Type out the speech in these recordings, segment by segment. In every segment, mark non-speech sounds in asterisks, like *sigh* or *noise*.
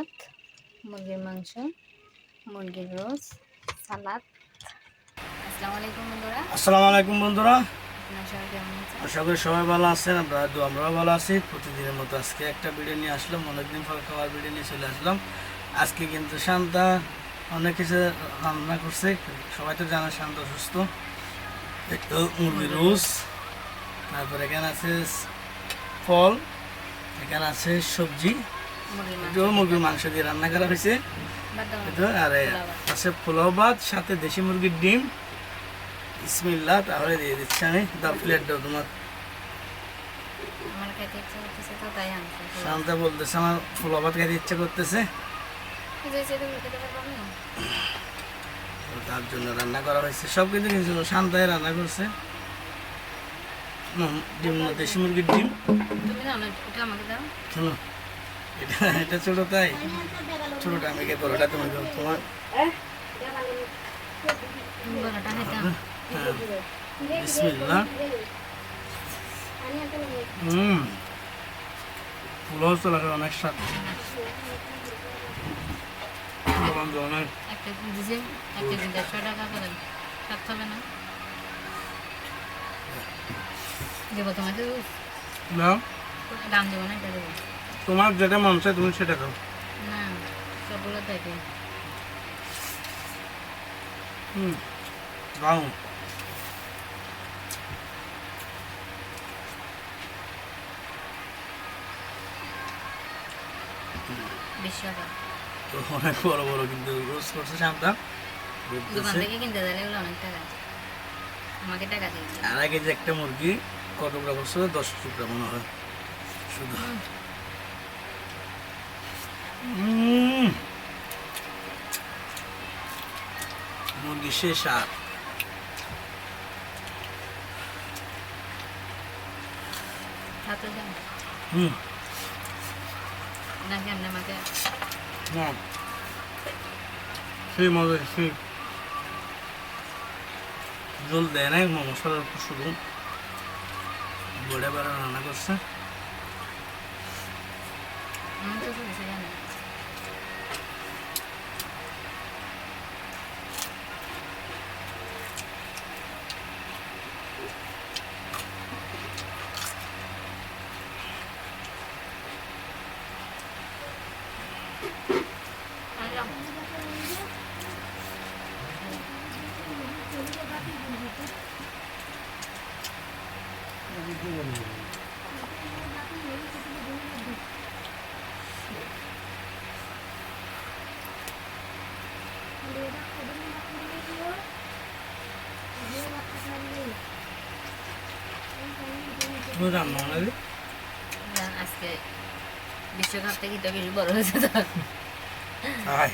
ভাত মুরগির মাংস মুরগির রোজ সালাদ। আসসালামু আলাইকুম বন্ধুরা। আসসালামু আলাইকুম আশা করি সবাই ভালো আছেন আমরাও ভালো আছি। প্রতিদিনের মতো আজকে একটা ভিডিও নিয়ে আসলাম অনেকদিন পর খাওয়ার ভিডিও নিয়ে চলে আসলাম। আজকে কিন্তু শান্তা অনেক কিছু রান্না করছে সবাই তো জানে শান্ত অসুস্থ। একটু রোজ তারপর এখানে আছে ফল এখানে আছে সবজি। মুরগির মাংস মুরগির মাংস দিয়ে রান্না করা হয়েছে। আর আছে পোলাও ভাত সাথে দেশি মুরগির ডিম। ইসমিল্লা তাহলে দিয়ে দিচ্ছি আমি। দা প্লেট দাও তোমার। খেতে শান্তা বলতেছে আমার পোলাও ভাত খাইতে ইচ্ছা করতেছে। খেতে তার জন্য রান্না করা হয়েছে। সব কিছু কিছু শান্তায় রান্না করছে। ডিম দেশি মুরগির ডিম। তুমি না এটা আমাকে দাও। শোনো। এটা এটা ছোট তাই? ছোটটা আমি কে বড়টা তোমার তুমি বড়টা খাইতাম হ্যাঁ বিসমিল্লা হুম। পোলাও তো লাগে অনেক স্বাদ। একটা দিছে? একটা দিন দেড়শো টাকা করে? সাত হবে না? দেবো তোমাকে দাম দেবো না এটা দেবো। তোমার যেটা মন চায় তুমি সেটা খাও না সবগুলো তো হুম টাকা অনেক বড় বড় কিন্তু রোজ করছে শান্তা। দোকান থেকে কিনতে দিলে অনেক টাকা আমাকে টাকা দিয়েছে আর আগে যে একটা মুরগি কত টুকরা করছে দশ টুকরা মনে হয়। শুধু। মুরগি শেষ আর হাতে দেন। হুম। নাকি আপনি আমাকে না। সেই মজা সেই জল দেয় নাই মশলার শুধু বড়ে বেড়া রান্না করছে আমি তো শুনেছি জানি তুমি রান্না বানাবি? আজকে বিশ্বকাপ থেকে তো বেশি বড় হয়েছে তো। আয়।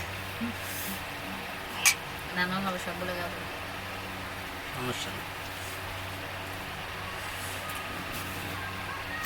নানা হবে সবগুলো যাব সমস্যা নেই খেলা করে যেটা করে তাহলে মনে লাগবে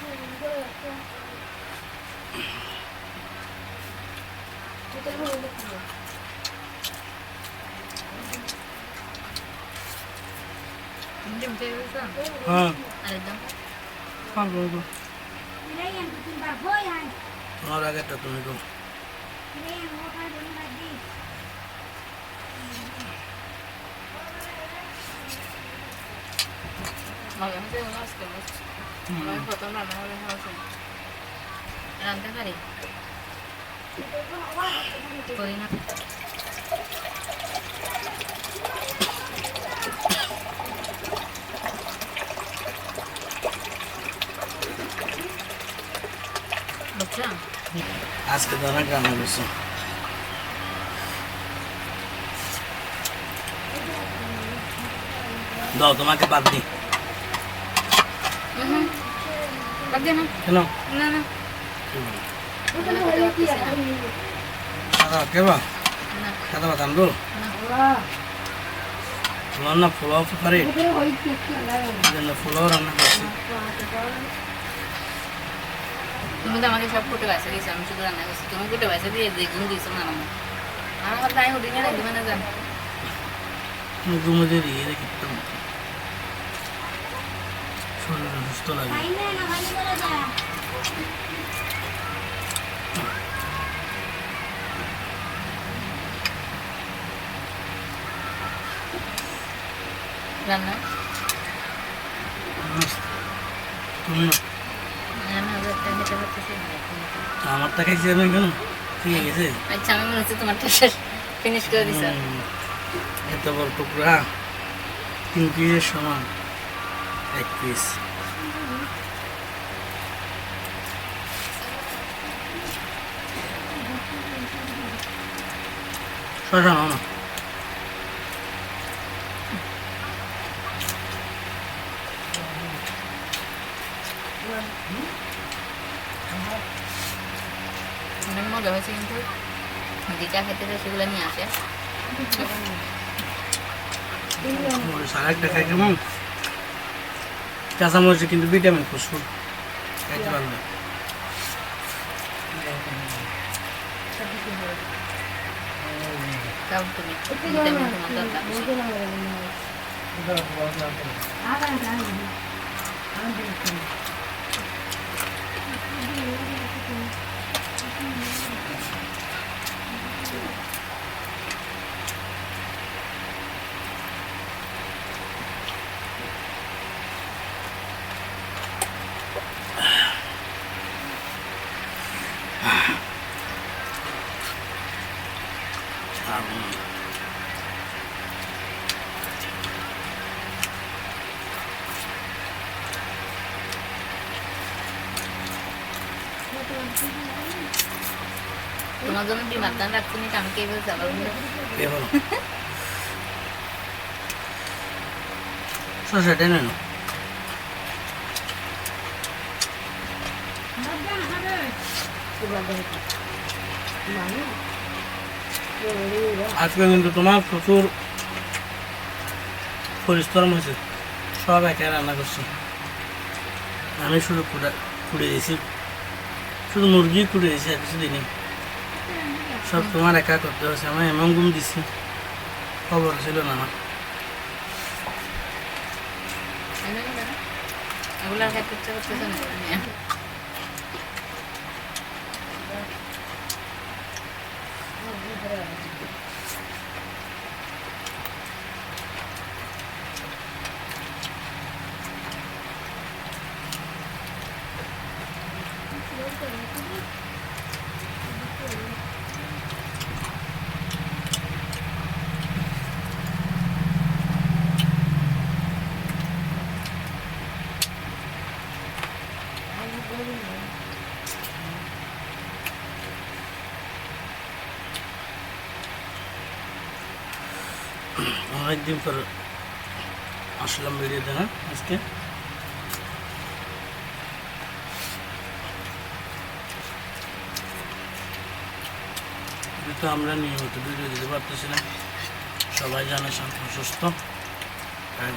লেবু নিতে ভুলে গেছি সমস্যা নেই। তুমি যে উঠে গেছো হ্যাঁ আরেকদম পারব তো তোমার আগেরটা তুমি তো মজা হচ্ছে ওগুলো আজকে বসছি আমি প্রথম রান্না করে খাওয়াছি রাঁধতে পারি করি না বুঝছ আজকে তো অনেক রান্না করছ দাও তোমাকে বাদ দিই হুম বাদ দে না কেন না না কি বলো? ওখানে খেতে পারতেছি না। খাতা কেবা না খাতা বাদ আনব না তোমার না পোলাও পারে জন্য পোলাও রান্না করছি তুমি তো আমাকে সব কুটে বাসা দিয়েছ আমি শুধু রান্না করছি। তুমি কুটে বাসা দিয়ে দেখুন দিয়েছ না আমার আমার কথা আমি উঠিনি না দিবে না জান ঘুমোতে দিয়ে রেখে শরীর সুস্থ লাগে। রান্না? তুমি আমি আবার একটা খেতে পারতেছি না এখন। আমার টাকা হিসেবে কেন ঠিক আচ্ছা আমি মনে হচ্ছে তোমার ফিনিশ করে দিছো। এত বড় টুকরা। তিন পিসের সমান। এক পিস শশা না অনেক মজা হয়েছে কিন্তু যেটা খেতে চাই সেগুলো নিয়ে আসে মরিচ আর একটা খাই কেমন? কাঁচামরিচে কিন্তু ভিটামিন প্রচুর। খাইতে পারবে তাও তুমি আজকে কিন্তু তোমার প্রচুর পরিশ্রম হয়েছে। সব একা রান্না করছি। আমি শুধু কুড়ে দিয়েছি। শুধু মুরগি কুড়ে দিয়েছি আর কিছু দিনই সব তোমার একা করতে হয়েছে আমার এমন ঘুম দিচ্ছি খবর ছিল না আমার এগুলো আর খেতে ইচ্ছা করতেছে না তুমি অনেকদিন পর আসলাম ভিডিওতে না আজকে। তো আমরা নিয়মিত ভিডিও দিতে পারতেছি না। সবাই জানে শান্ত অসুস্থ তাই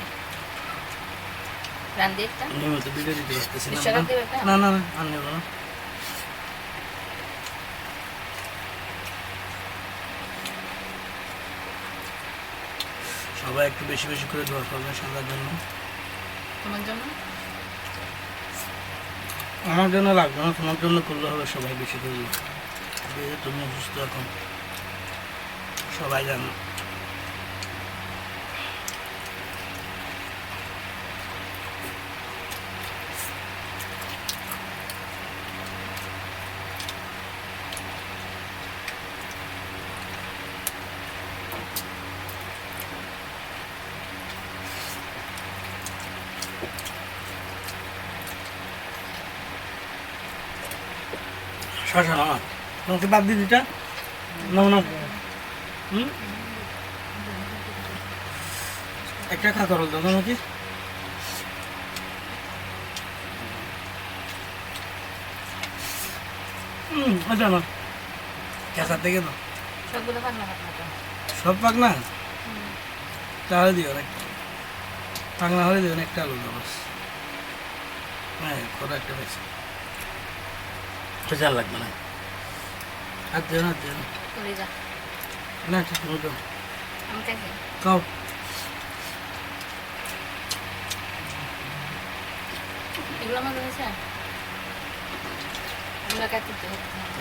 রান্ধি একটা ভিডিও দিতে পারতেছি না? না না না আর নেব না। সবাই একটু বেশি বেশি করে দোয়া করবেন সন্ধ্যার জন্য। তোমার জন্য? আমার জন্য লাগবে না তোমার জন্য করলে হবে সবাই বেশি করে তুমি অসুস্থ এখন সবাই জানো। শশা না তোমাকে বাদ দিই দুটা? নাও নাও। হুম? একটা খা করল দাও নাকি? হুম আচ্ছা না থেকে দাও সব পাক না তাহলে দিও না পাকনা হলে দিও না একটা আলু দাও হ্যাঁ খোদা একটা পেয়েছে খোঁজা লাগবে না? আর দিও না দিও। খাও।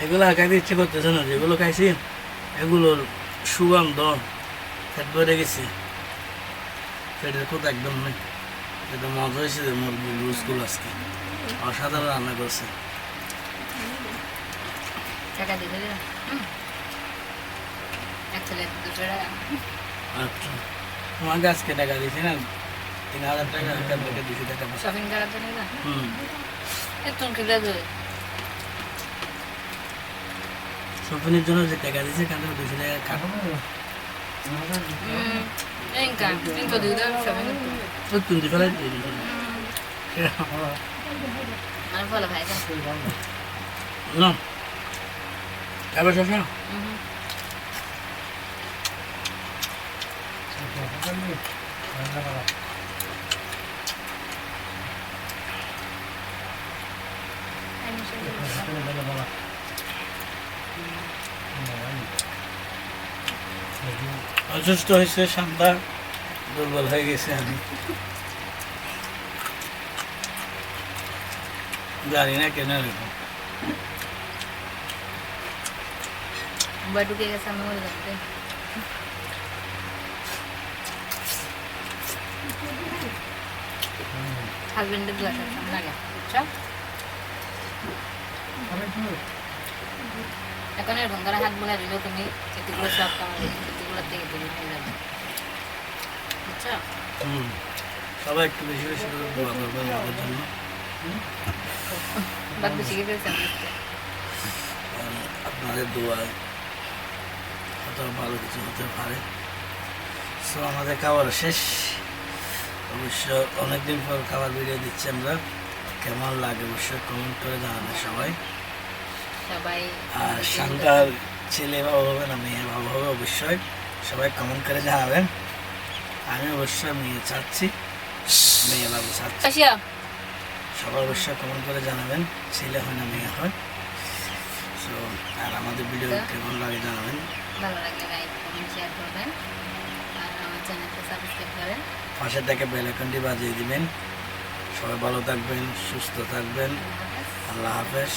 এগুলো তো খাইতে ইচ্ছে করতেছে না যেগুলো খাইছি এগুলোর সুগন্ধ বেড়ে গেছে। ফেটের কোথা একদম নেই। এটা মজা হয়েছে যে মুরগি লুজগুলো আজকে। অসাধারণ রান্না করছে। টাকা দিয়ে দেবে এক ছেলে দুটো টাকা। আচ্ছা। তোমাকে আজকে টাকা দিয়েছি না? তিন হাজার টাকা আপনাকে দিয়েছি টাকা শপিং করার জন্য না? হুম। এত কি দেবে শপিংয়ের জন্য যে টাকা দিয়েছে কেন দুশো টাকা খাব? তুমি *laughs* ভাই এবার শশা অসুস্থ হয়েছে শান্তা দুর্বল হয়ে গেছে আমি। জানি না কেন এরকম। বা ঢুকে গেছে আমি ওই রাখতে হাজবেন্ডের গ্লাস আছে अच्छा বুঝছ এখন এরকম ধরে হাত বোলা দিলেও তুমি এটিগুলো সব কামাবে এটিগুলো থেকে তুমি হয়ে যাবে বুঝছ সবাই একটু বেশি বেশি করে দোয়া করবে আমাদের জন্য বাদ বেশি গেছে আপনাদের দোয়া হয়তো ভালো কিছু হতে পারে। সো আমাদের খাবার শেষ। অবশ্য অনেকদিন পর খাবার ভিডিও দিচ্ছি আমরা। কেমন লাগে অবশ্যই কমেন্ট করে জানাবেন সবাই। সবাই আর শান্তার ছেলে বাবা হবে না মেয়ে বাবা হবে অবশ্যই। সবাই কমেন্ট করে জানাবেন। আমি অবশ্যই মেয়ে চাচ্ছি। মেয়ে বাবু চাচ্ছি। সবাই অবশ্যই কমেন্ট করে জানাবেন ছেলে হয় না মেয়ে হয়। সো আর আমাদের ভিডিও কেমন লাগে জানাবেন। ভালো লাগলে লাইক কমেন্ট শেয়ার করবেন। আর আমার চ্যানেলকে সাবস্ক্রাইব করেন। পাশে থেকে বেল আইকনটি বাজিয়ে দিবেন। সবাই ভালো থাকবেন সুস্থ থাকবেন। আল্লাহ হাফেজ।